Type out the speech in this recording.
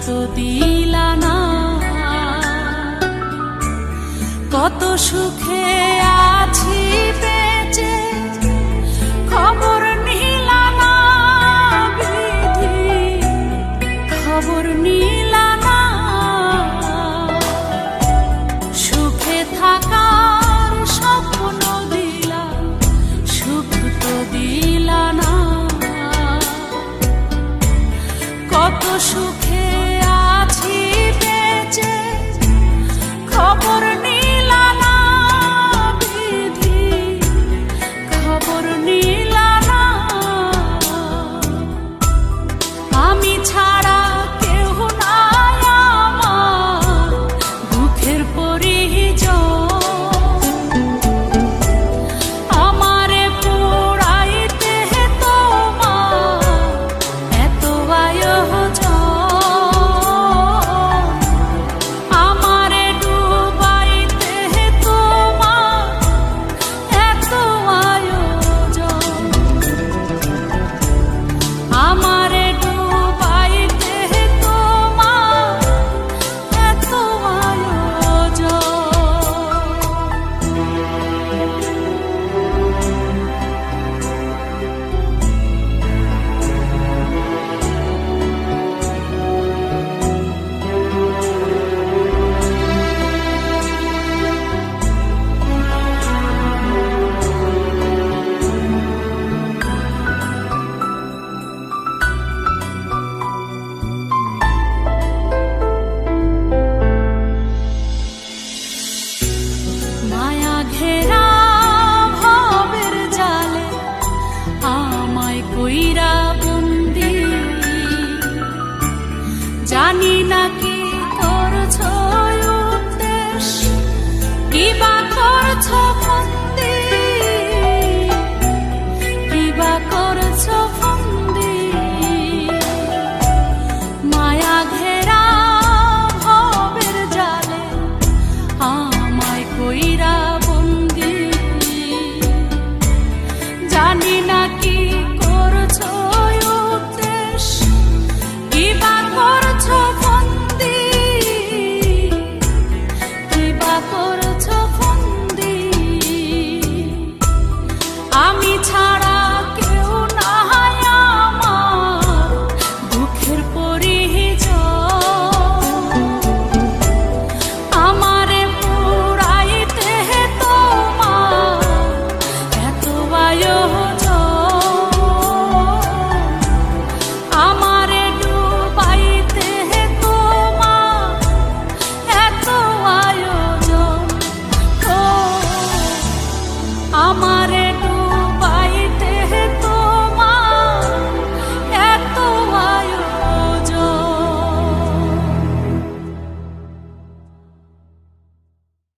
তো দিলা কত সুখে আছি বেঁচে খবর নিলা খবর সুখে থাকার দিলা সুখ তো